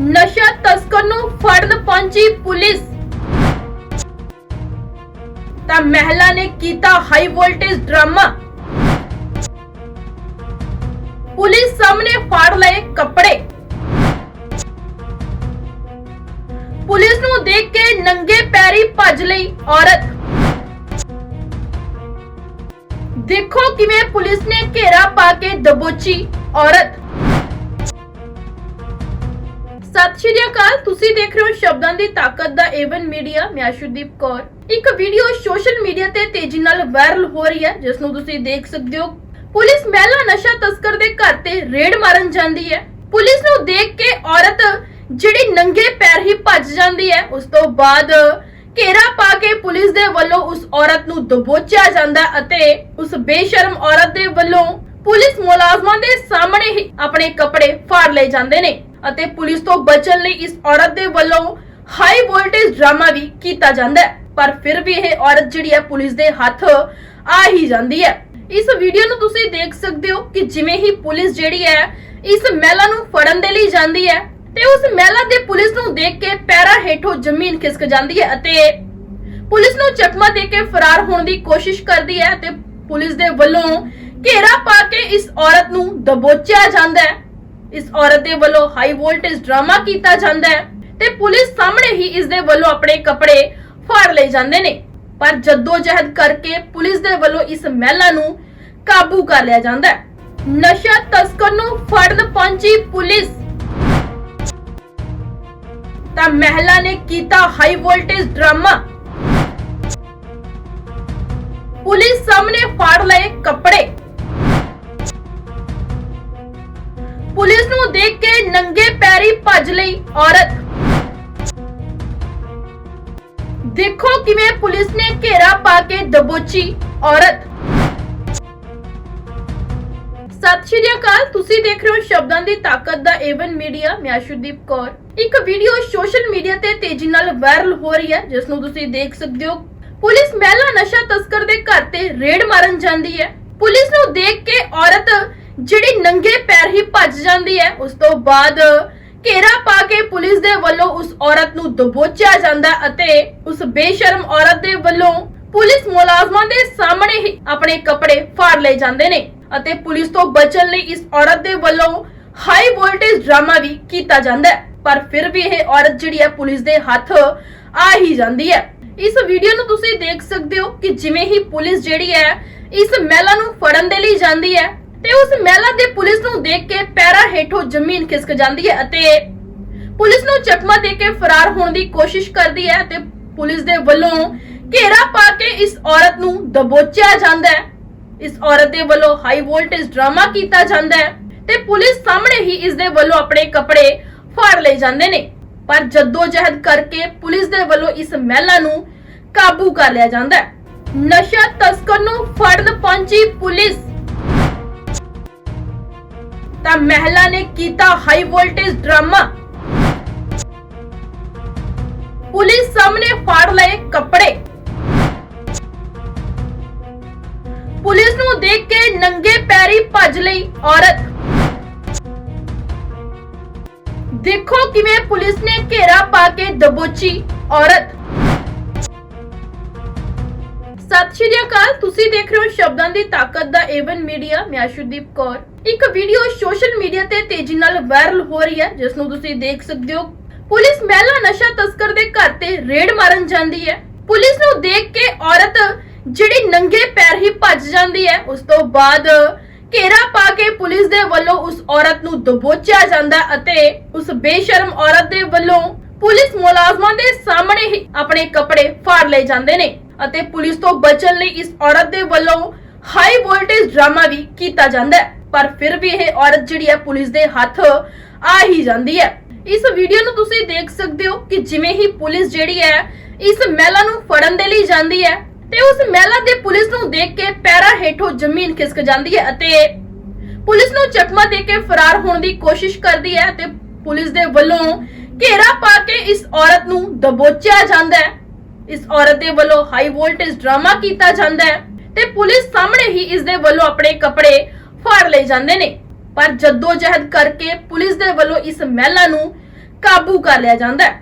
ਨਸ਼ਾ ਤਸਕਰ ਨੂੰ ਫੜਨ ਪਹੁੰਚੀ ਪੁਲਿਸ। ਤਾਂ ਮਹਿਲਾ ਨੇ ਕੀਤਾ ਹਾਈ ਵੋਲਟੇਜ ਡਰਾਮਾ। ਪੁਲਿਸ ਸਾਹਮਣੇ ਫਾੜ ਲਏ ਕੱਪੜੇ। ਪੁਲਿਸ ਨੂੰ ਦੇਖ ਕੇ ਨੰਗੇ ਪੈਰੀ ਭੱਜ ਲਈ ਔਰਤ। ਦੇਖੋ ਕਿਵੇਂ ਪੁਲਿਸ ਨੇ ਘੇਰਾ ਪਾ ਕੇ ਦਬੋਚੀ ਔਰਤ। ਸਤਿ ਸ਼੍ਰੀ ਅਕਾਲ। ਤੁਸੀਂ ਦੇਖ ਰਹੇ ਹੋ ਸ਼ਬਦਾਂ ਦੀ ਤਾਕਤ ਦਾ ਏਵਨ ਮੀਡੀਆ। ਮੈਂ ਅਸ਼ੁਦੀਪ ਕੌਰ। ਇੱਕ ਵੀਡੀਓ ਸੋਸ਼ਲ ਮੀਡੀਆ ਤੇ ਤੇਜ਼ੀ ਨਾਲ ਵਾਇਰਲ ਹੋ ਰਹੀ ਹੈ, ਜਿਸ ਨੂੰ ਤੁਸੀਂ ਦੇਖ ਸਕਦੇ ਹੋ। ਪੁਲਿਸ ਮਹਿਲਾ ਨਸ਼ਾ ਤਸਕਰ ਦੇ ਘਰ ਤੇ ਰੇਡ ਮਾਰਨ ਜਾਂਦੀ ਹੈ। ਪੁਲਿਸ ਨੂੰ ਦੇਖ ਕੇ ਔਰਤ ਜਿਹੜੀ ਨੰਗੇ ਪੈਰ ਹੀ ਭੱਜ ਜਾਂਦੀ ਹੈ, ਉਸ ਤੋਂ ਬਾਅਦ ਘੇਰਾ ਪਾ ਕੇ ਪੁਲਿਸ ਦੇ ਵੱਲੋਂ ਉਸ ਔਰਤ ਨੂੰ ਦਬੋਚਿਆ ਜਾਂਦਾ ਅਤੇ ਉਸ ਬੇਸ਼ਰਮ ਔਰਤ ਦੇ ਵੱਲੋਂ ਪੁਲਿਸ ਮੁਲਾਜ਼ਮਾਂ ਦੇ ਸਾਹਮਣੇ ਹੀ ਆਪਣੇ ਕੱਪੜੇ ਫਾੜ ਲਏ ਜਾਂਦੇ ਨੇ। ਅਤੇ ਪੁਲਿਸ ਤੋਂ ਬਚਣ ਲਈ ਇਸ ਔਰਤ ਦੇ ਵੱਲੋਂ ਹਾਈ ਵੋਲਟੇਜ ਡਰਾਮਾ ਵੀ ਕੀਤਾ ਜਾਂਦਾ ਹੈ। ਪਰ ਫਿਰ ਵੀ ਇਹ ਔਰਤ ਜਿਹੜੀ ਹੈ ਪੁਲਿਸ ਦੇ ਹੱਥ ਆ ਹੀ ਜਾਂਦੀ ਹੈ। ਇਸ ਵੀਡੀਓ ਨੂੰ ਤੁਸੀਂ ਦੇਖ ਸਕਦੇ ਹੋ ਕਿ ਜਿਵੇਂ ਹੀ ਪੁਲਿਸ ਜਿਹੜੀ ਹੈ ਇਸ ਮਹਿਲਾ ਨੂੰ ਫੜਨ ਦੇ ਲਈ ਜਾਂਦੀ ਹੈ ਤੇ ਉਸ ਮਹਿਲਾ ਦੇ ਪੁਲਿਸ ਨੂੰ ਦੇਖ ਕੇ ਪੈਰਾਂ ਹੇਠੋਂ ਜ਼ਮੀਨ ਖਿਸਕ ਜਾਂਦੀ ਹੈ ਅਤੇ ਪੁਲਿਸ ਨੂੰ ਚਕਮਾ ਦੇ ਕੇ ਫਰਾਰ ਹੋਣ ਦੀ ਕੋਸ਼ਿਸ਼ ਕਰਦੀ ਹੈ ਤੇ ਪੁਲਿਸ ਦੇ ਵੱਲੋਂ ਘੇਰਾ ਪਾ ਕੇ ਇਸ ਔਰਤ ਨੂੰ ਦਬੋਚਿਆ ਜਾਂਦਾ ਹੈ। ਇਸ ਔਰਤ ਦੇ ਵੱਲੋਂ ਹਾਈ ਵੋਲਟੇਜ ਡਰਾਮਾ ਕੀਤਾ ਜਾਂਦਾ ਹੈ ਤੇ ਪੁਲਿਸ ਸਾਹਮਣੇ ਹੀ ਇਸ ਦੇ ਵੱਲੋਂ ਆਪਣੇ ਕੱਪੜੇ ਫਾੜ ਲਏ ਜਾਂਦੇ ਨੇ। ਪਰ ਜਹਿਦ ਕਰਕੇ ਪੁਲਿਸ ਦੇ ਵੱਲੋਂ ਇਸ ਮਹਿਲਾ ਨੂੰ ਕਾਬੂ ਕਰ ਲਿਆ ਜਾਂਦਾ ਹੈ। ਨਸ਼ਾ ਤਸਕਰ ਨੂੰ ਫੜਨ ਪਹੁੰਚੀ ਪੁਲਿਸ। ਤਾਂ ਮਹਿਲਾ ਨੇ ਕੀਤਾ ਹਾਈ ਵੋਲਟੇਜ ਡਰਾਮਾ। ਪੁਲਿਸ ਸਾਹਮਣੇ ਫਾੜ ਦੇਖੋ ਕਿਵੇਂ ਪੁਲਿਸ ਨੇ ਘੇਰਾ ਪਾ ਕੇ ਦਬੋਚੀ ਔਰਤ। ਸਤਿ ਸ਼੍ਰੀ ਅਕਾਲ, ਤੁਸੀਂ ਦੇਖ ਰਹੇ ਹੋ ਸ਼ਬਦਾਂ ਦੀ ਤਾਕਤ ਦਾ ਏਵਨ ਮੀਡੀਆ ਮੈਂ ਅਸ਼ੁਦੀਪ ਕੌਰ। ਇੱਕ ਵੀਡੀਓ ਸੋਸ਼ਲ ਮੀਡੀਆ ਤੇ ਤੇਜ਼ੀ ਨਾਲ ਵਾਇਰਲ ਹੋ ਰਹੀ ਹੈ, ਜਿਸ ਨੂੰ ਤੁਸੀਂ ਦੇਖ ਸਕਦੇ ਹੋ। ਪੁਲਿਸ ਮਹਿਲਾ ਨਸ਼ਾ ਤਸਕਰ ਦੇ ਘਰ ਤੇ ਰੇਡ ਮਾਰਨ ਜਾਂਦੀ ਹੈ। ਪੁਲਿਸ ਨੂੰ ਦੇਖ ਕੇ ਔਰਤ ਜਿਹੜੀ ਨੰਗੇ ਪੈਰ ਹੀ ਭੱਜ ਜਾਂਦੀ ਹੈ, ਉਸ ਤੋਂ ਬਾਅਦ ਘੇਰਾ ਪਾ ਕੇ ਪੁਲਿਸ ਦੇ ਵੱਲੋਂ ਉਸ ਔਰਤ ਨੂੰ ਦਬੋਚਿਆ ਜਾਂਦਾ ਅਤੇ ਉਸ ਬੇਸ਼ਰਮ ਔਰਤ ਦੇ ਵੱਲੋਂ ਪੁਲਿਸ ਮੁਲਾਜ਼ਮਾਂ ਦੇ ਸਾਹਮਣੇ ਹੀ ਆਪਣੇ ਕੱਪੜੇ ਫਾੜ ਲਏ ਜਾਂਦੇ ਨੇ ਅਤੇ ਪੁਲਿਸ ਤੋਂ ਬਚਣ ਲਈ ਇਸ ਔਰਤ ਦੇ ਵੱਲੋਂ ਹਾਈ ਵੋਲਟੇਜ ਡਰਾਮਾ ਵੀ ਕੀਤਾ ਜਾਂਦਾ ਹੈ। ਪਰ ਫਿਰ ਵੀ ਇਹ ਔਰਤ ਜਿਹੜੀ ਹੈ ਪੁਲਿਸ ਦੇ ਹੱਥ ਆ ਹੀ ਜਾਂਦੀ ਹੈ। ਇਸ ਵੀਡੀਓ ਨੂੰ ਤੁਸੀਂ ਦੇਖ ਸਕਦੇ ਹੋ ਕਿ ਜਿਵੇਂ ਹੀ ਪੁਲਿਸ ਜਿਹੜੀ ਹੈ ਇਸ ਮਹਿਲਾ ਨੂੰ ਫੜਨ ਦੇ ਲਈ ਜਾਂਦੀ ਹੈ ਤੇ ਉਸ ਮਹਿਲਾ ਦੇ ਪੁਲਿਸ ਨੂੰ ਦੇਖ ਕੇ ਪੈਰਾਂ ਹੇਠੋਂ ਜ਼ਮੀਨ ਖਿਸਕ ਜਾਂਦੀ ਹੈ ਅਤੇ ਪੁਲਿਸ ਨੂੰ ਚਕਮਾ ਦੇ ਕੇ ਫਰਾਰ ਹੋਣ ਦੀ ਕੋਸ਼ਿਸ਼ ਕਰਦੀ ਹੈ ਤੇ ਪੁਲਿਸ ਦੇ ਵੱਲੋਂ ਘੇਰਾ ਪਾ ਕੇ ਇਸ ਔਰਤ ਨੂੰ ਦਬੋਚਿਆ ਜਾਂਦਾ ਹੈ। ਇਸ ਔਰਤ ਦੇ ਵੱਲੋਂ ਹਾਈ ਵੋਲਟੇਜ ਡਰਾਮਾ ਕੀਤਾ ਜਾਂਦਾ ਹੈ ਤੇ ਪੁਲਿਸ ਸਾਹਮਣੇ ਹੀ ਇਸ ਦੇ ਵੱਲੋਂ ਆਪਣੇ ਕੱਪੜੇ ਫਾੜ ਲਏ ਜਾਂਦੇ ਨੇ। ਪਰ ਜਹਿਦ ਕਰਕੇ ਪੁਲਿਸ ਦੇ ਵੱਲੋਂ ਇਸ ਮਹਿਲਾ ਨੂੰ ਕਾਬੂ ਕਰ ਲਿਆ ਜਾਂਦਾ ਹੈ। ਨਸ਼ਾ ਤਸਕਰ ਨੂੰ ਫੜਨ ਪਹੁੰਚੀ ਪੁਲਿਸ। ਤਾਂ ਮਹਿਲਾ ਨੇ ਕੀਤਾ ਹਾਈ ਵੋਲਟੇਜ ਡਰਾਮਾ। ਪੁਲਿਸ ਸਾਹਮਣੇ ਫਾੜ ਲਏ ਕੱਪੜੇ। ਪੁਲਿਸ ਨੂੰ ਦੇਖ ਕੇ ਨੰਗੇ ਪੈਰੀ ਭੱਜ ਲਈ ਔਰਤ। ਦੇਖੋ ਕਿਵੇਂ ਪੁਲਿਸ ਨੇ ਘੇਰਾ ਪਾ ਕੇ ਦਬੋਚੀ ਔਰਤ। ਸਤਿ ਸ਼੍ਰੀ ਅਕਾਲ, ਤੁਸੀਂ ਦੇਖ ਰਹੇ ਹੋ ਸ਼ਬਦਾਂ ਦੀ ਤਾਕਤ ਦਾ ਏਵਨ ਮੀਡੀਆ, ਮੈਂ ਅਸ਼ੁਦੀਪ ਕੌਰ। ਇੱਕ ਵੀਡੀਓ ਸੋਸ਼ਲ ਮੀਡੀਆ ਤੇ ਤੇਜ਼ੀ ਨਾਲ ਵਾਇਰਲ ਹੋ ਰਹੀ ਹੈ, ਜਿਸ ਨੂੰ ਤੁਸੀਂ ਦੇਖ ਸਕਦੇ ਹੋ ਪੁਲਿਸ ਮਹਿਲਾ ਨਸ਼ਾ ਤਸਕਰ ਦੇ ਘਰ ਤੇ ਰੇਡ ਮਾਰਨ ਜਾਂਦੀ ਹੈ। ਪੁਲਿਸ ਨੂੰ ਦੇਖ ਕੇ ਔਰਤ ਜਿਹੜੀ ਨੰਗੇ ਪੈਰ ਹੀ ਭੱਜ ਜਾਂਦੀ ਹੈ, ਉਸ ਤੋਂ ਬਾਅਦ ਘੇਰਾ ਪਾ ਕੇ ਪੁਲਿਸ ਦੇ ਵੱਲੋਂ ਉਸ ਔਰਤ ਨੂੰ ਦਬੋਚਿਆ ਜਾਂਦਾ ਅਤੇ ਉਸ ਬੇਸ਼ਰਮ ਔਰਤ ਦੇ ਵੱਲੋਂ ਪੁਲਿਸ ਮੁਲਾਜ਼ਮਾਂ ਦੇ ਸਾਹਮਣੇ ਹੀ ਆਪਣੇ ਕੱਪੜੇ ਫਾੜ ਲਏ ਜਾਂਦੇ ਨੇ ਅਤੇ ਪੁਲਿਸ ਤੋਂ ਬਚਣ ਲਈ ਇਸ ਔਰਤ ਦੇ ਵੱਲੋਂ ਹਾਈ ਵੋਲਟੇਜ ਡਰਾਮਾ ਵੀ ਕੀਤਾ ਜਾਂਦਾ ਹੈ। ਪਰ ਫਿਰ ਵੀ ਇਹ ਔਰਤ ਜਿਹੜੀ ਹੈ, ਪੁਲਿਸ ਦੇ ਹੱਥ ਆ ਹੀ ਜਾਂਦੀ ਹੈ। ਇਸ ਵੀਡੀਓ ਨੂੰ ਤੁਸੀਂ ਦੇਖ ਸਕਦੇ ਹੋ ਕਿ ਜਿਵੇਂ ਹੀ ਪੁਲਿਸ ਜਿਹੜੀ ਹੈ, ਇਸ ਮਹਿਲਾ ਨੂੰ ਫੜਨ ਦੇ ਲਈ ਜਾਂਦੀ ਹੈ ਤੇ ਉਸ ਮਹਿਲਾ ਦੇ ਪੁਲਿਸ ਨੂੰ ਦੇਖ ਕੇ ਪੈਰਾਂ ਹੇਠੋਂ ਜ਼ਮੀਨ ਖਿਸਕ ਜਾਂਦੀ ਹੈ ਅਤੇ ਪੁਲਿਸ ਨੂੰ ਚਕਮਾ ਦੇ ਕੇ ਫਰਾਰ ਹੋਣ ਦੀ ਕੋਸ਼ਿਸ਼ ਕਰਦੀ ਹੈ ਤੇ ਪੁਲਿਸ ਦੇ ਵੱਲੋਂ ਘੇਰਾ ਪਾ ਕੇ ਇਸ ਔਰਤ ਨੂੰ ਦਬੋਚਿਆ ਜਾਂਦਾ ਹੈ। ਇਸ ਔਰਤ ਦੇ ਵੱਲੋਂ ਹਾਈ ਵੋਲਟੇਜ ਡਰਾਮਾ ਕੀਤਾ ਜਾਂਦਾ ਹੈ ਤੇ ਪੁਲਿਸ ਸਾਹਮਣੇ ਹੀ ਇਸ ਦੇ ਵੱਲੋਂ ਆਪਣੇ ਕੱਪੜੇ ਫਾੜ ਲਏ ਜਾਂਦੇ ਨੇ। ਪਰ ਜੱਦੋ ਜਹਿਦ ਕਰਕੇ ਪੁਲਿਸ ਦੇ ਵੱਲੋਂ ਇਸ ਮਹਿਲਾ ਨੂੰ ਕਾਬੂ ਕਰ ਲਿਆ ਜਾਂਦਾ ਹੈ।